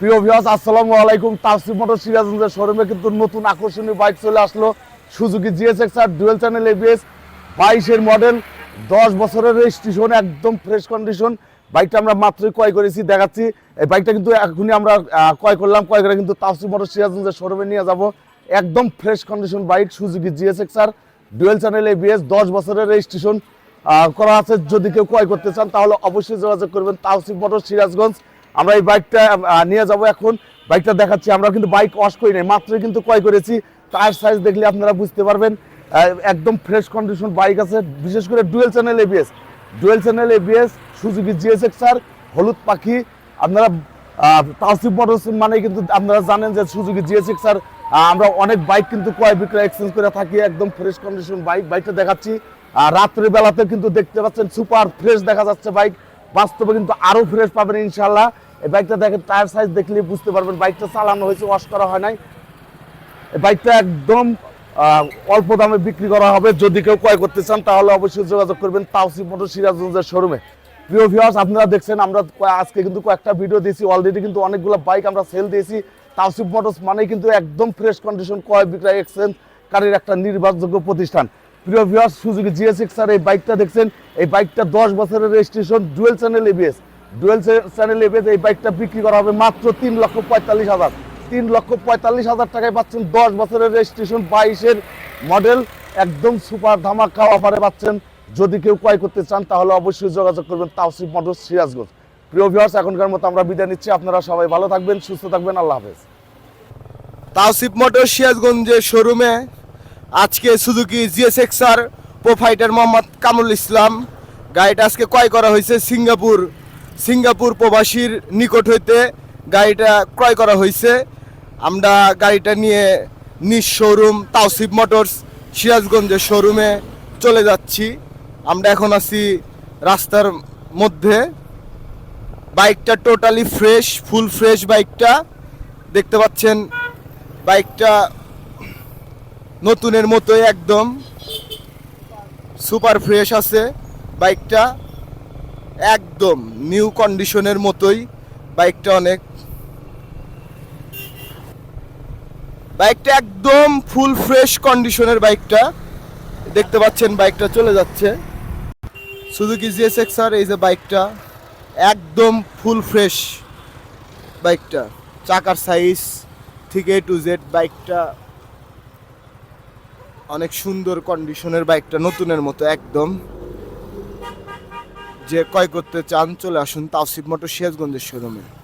প্রিয় আসসালামু আলাইকুম। মোটর সিরাজগঞ্জের শোরুমে কিন্তু নতুন আকর্ষণীয় বাইক চলে আসলো। Suzuki GSX R dual channel ABS বাইশের মডেল দশ বছরের রেজিস্ট্রেশন একদম ফ্রেশ কন্ডিশন বাইকটা আমরা মাত্রই ক্রয় করেছি, দেখাচ্ছি। এই বাইকটা কিন্তু এখনই আমরা ক্রয় করলাম। ক্রয় করে কিন্তু তাসিফ মোটর সিরাজগঞ্জের শোরুমে নিয়ে যাব। একদম fresh condition bike Suzuki GSX R dual channel ABS দশ বছরের রেজিস্ট্রেশন করা আছে। যদি কেউ ক্রয় করতে চান, তাহলে অবশ্যই যোগাযোগ করবেন তাওসিফ মোটর সিরাজগঞ্জ। আমরা এই বাইকটা নিয়ে যাব এখন। বাইকটা দেখাচ্ছি আমরা কিন্তু বাইক ওয়াশ করি নাই মাত্র কিন্তু ক্রয় করেছি। টায়ার সাইজ দেখলে আপনারা বুঝতে পারবেন একদম ফ্রেশ কন্ডিশন বাইক আছে বিশেষ করে dual channel ABS dual channel ABS Suzuki GSX R হলুদ পাখি। আপনারা আহ, তাওসিফ মোটরস মানে কিন্তু আপনারা জানেন যে সুজুকি জিএসএক্স আর আমরা অনেক বাইক কিন্তু ক্রয় বিক্রয় এক্সচেঞ্জ করে থাকি একদম ফ্রেশ কন্ডিশন বাইক। বাইকটা দেখাচ্ছি আর রাত্রি বেলাতে কিন্তু দেখতে পাচ্ছেন সুপার ফ্রেশ দেখা যাচ্ছে বাইক। বাস্তবে কিন্তু আরও ফ্রেশ পাবেন ইনশাল্লাহ এই বাইকটা দেখেন টায়ার সাইজ দেখলে বুঝতে পারবেন বাইকটা চালানো হয়েছে ওয়াশ করা হয় নাই। এই বাইকটা একদম অল্প দামে বিক্রি করা হবে। যদি কেউ ক্রয় করতে চান, তাহলে অবশ্যই যোগাযোগ করবেন তাওসিফ মোটর সিরাজগঞ্জের শোরুমে প্রিয় ভিউয়ার্স আপনারা দেখছেন, আমরা আজকে কিন্তু কয়েকটা ভিডিও দিয়েছি। অলরেডি কিন্তু অনেকগুলো বাইক আমরা সেল দিয়েছি। তাওসিফ মোটরস মানেই কিন্তু একদম ফ্রেশ কন্ডিশন ক্রয় বিক্রয় এক্সচেঞ্জ কারীর একটা নির্ভরযোগ্য প্রতিষ্ঠান। প্রিয় ভিউয়ার্স সুজুকি জিএসএক্স আর এই বাইকটা দেখছেন, এই বাইকটা দশ বছরের registration dual channel ABS dual channel ABS এই বাইকটা বিক্রি করা হবে মাত্র তিন লক্ষ পঁয়তাল্লিশ হাজার। তিন লক্ষ পঁয়তাল্লিশ হাজার টাকায় পাচ্ছেন দশ বছরের রেজিস্ট্রেশন বাইশের মডেল একদম সুপার ধামাকা অফারে পাচ্ছেন। যদি কেউ ক্রয় করতে চান, তাহলে অবশ্যই যোগাযোগ করবেন তাওসিফ মোটর সিরাজগঞ্জ। প্রিয় ভিউয়ার্স এখনকার মতো আমরা বিদায় নিচ্ছি। আপনারা সবাই ভালো থাকবেন, সুস্থ থাকবেন। আল্লাহ হাফেজ। তাওসিফ মোটর সিরাজগঞ্জের শোরুমে আজকে Suzuki GSX R proprietor Mohammad Kamrul Islam. গাড়িটা আজকে ক্রয় করা হয়েছে সিঙ্গাপুর সিঙ্গাপুর প্রবাসীর নিকট হইতে। গাড়িটা ক্রয় করা হয়েছে। আমরা গাড়িটা নিয়ে নিজ শোরুম তাওসিফ মোটরস সিরাজগঞ্জের শোরুমে চলে যাচ্ছি। আমরা এখন আছি রাস্তার মধ্যে। বাইকটা টোটালি ফ্রেশ ফুল ফ্রেশ বাইকটা। দেখতে পাচ্ছেন, বাইকটা নতুনের মতোই একদম। সুপার ফ্রেশ আছে বাইকটা। একদম নিউ কন্ডিশনের মতোই বাইকটা অনেক। বাইকটা একদম ফুল ফ্রেশ কন্ডিশনের বাইকটা। দেখতে পাচ্ছেন বাইকটা চলে যাচ্ছে। সুজুকি জিএসএক্স আর এই যে বাইকটা একদম ফুল ফ্রেশ বাইকটা। চাকার সাইজ থেকে টু জেড বাইকটা অনেক সুন্দর কন্ডিশনের বাইকটা নতুনের মতো একদম। যে ক্রয় করতে চান, চলে আসুন তাওসিফ মোটর সিরাজগঞ্জের শোরুমে।